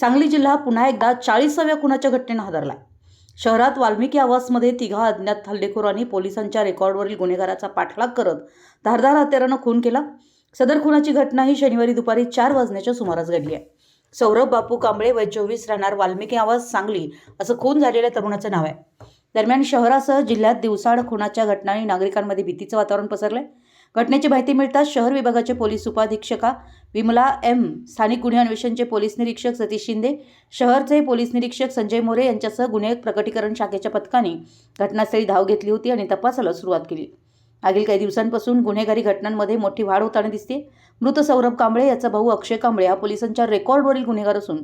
सांगली जिल्हा पुन्हा एकदा चाळीसाव्या खुनाच्या घटनेनं हादरला शहरात वाल्मिकी आवासमध्ये तिघा अज्ञात हल्लेखोरांनी पोलिसांच्या रेकॉर्डवरील गुन्हेगाराचा पाठलाग करत धारदार हत्यारानं खून केला. सदर खुनाची घटना ही शनिवारी दुपारी चार वाजण्याच्या सुमारास घडली आहे. सौरभ बापू कांबळे वय चोवीस राहणार वाल्मिकी आवाज सांगली असं खून झालेल्या तरुणाचं नाव आहे. दरम्यान शहरासह जिल्ह्यात दिवसाड खुनाच्या घटनांनी नागरिकांमध्ये भीतीचं वातावरण पसरलंय. घटनेची माहिती मिळताच शहर विभागाचे पोलीस उपाधीक्षका विमला एम स्थानिक गुन्हे अन्वेषणचे पोलीस निरीक्षक सतीश शिंदे शहरचे पोलीस निरीक्षक संजय मोरे यांच्यासह गुन्हे प्रकटीकरण शाखेच्या पथकाने घटनास्थळी धाव घेतली होती आणि तपासाला सुरुवात केली. मागील काही दिवसांपासून गुन्हेगारी घटनांमध्ये मोठी वाढ होताना दिसते. मृत सौरभ कांबळे याचा भाऊ अक्षय कांबळे हा पोलिसांच्या रेकॉर्डवरील गुन्हेगार असून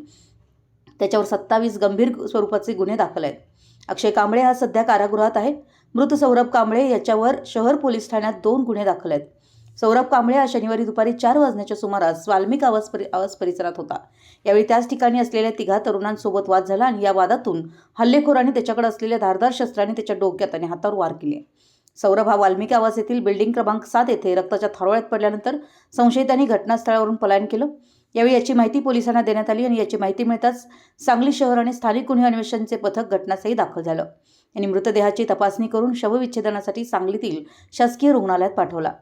त्याच्यावर सत्तावीस गंभीर स्वरूपाचे गुन्हे दाखल आहेत. अक्षय कांबळे हा सध्या कारागृहात आहे. मृत सौरभ कांबळे याच्यावर शहर पोलीस ठाण्यात दोन गुन्हे दाखल आहेत. सौरभ कांबळे हा शनिवारी दुपारी चार वाजण्याच्या सुमारास वाल्मिक आवास परि आवास परिसरात होता. यावेळी त्याच ठिकाणी असलेल्या तिघा तरुणांसोबत वाद झाला आणि या वादातून हल्लेखोरांनी त्याच्याकडे असलेल्या धारदार शस्त्राने त्याच्या डोक्यात आणि हातावर वार केले. सौरभ हा वाल्मिकी आवास येथील बिल्डिंग क्रमांक सात येथे रक्ताच्या थारोळ्यात पडल्यानंतर संशयितांनी घटनास्थळावरून पलायन केलं. यावेळी याची माहिती पोलिसांना देण्यात आली आणि याची माहिती मिळताच सांगली शहर आणि स्थानिक गुन्हे अन्वेषणचे पथक घटनास्थळी दाखल झालं. यांनी मृतदेहाची तपासणी करून शवविच्छेदनासाठी सांगलीतील शासकीय रुग्णालयात पाठवला.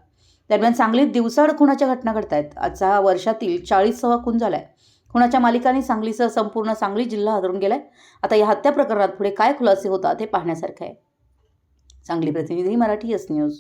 दरम्यान सांगलीत दिवसाआड खुणाच्या घटना घडत आहेत आजचा हा वर्षातील चाळीसावा खून झालाय. खुणाच्या मालिकांनी सांगलीसह संपूर्ण सांगली जिल्हा हादरून गेलाय. आता या हत्या प्रकरणात पुढे काय खुलासे होतात हे पाहण्यासारखं आहे. सांगली प्रतिनिधी मराठी एस न्यूज.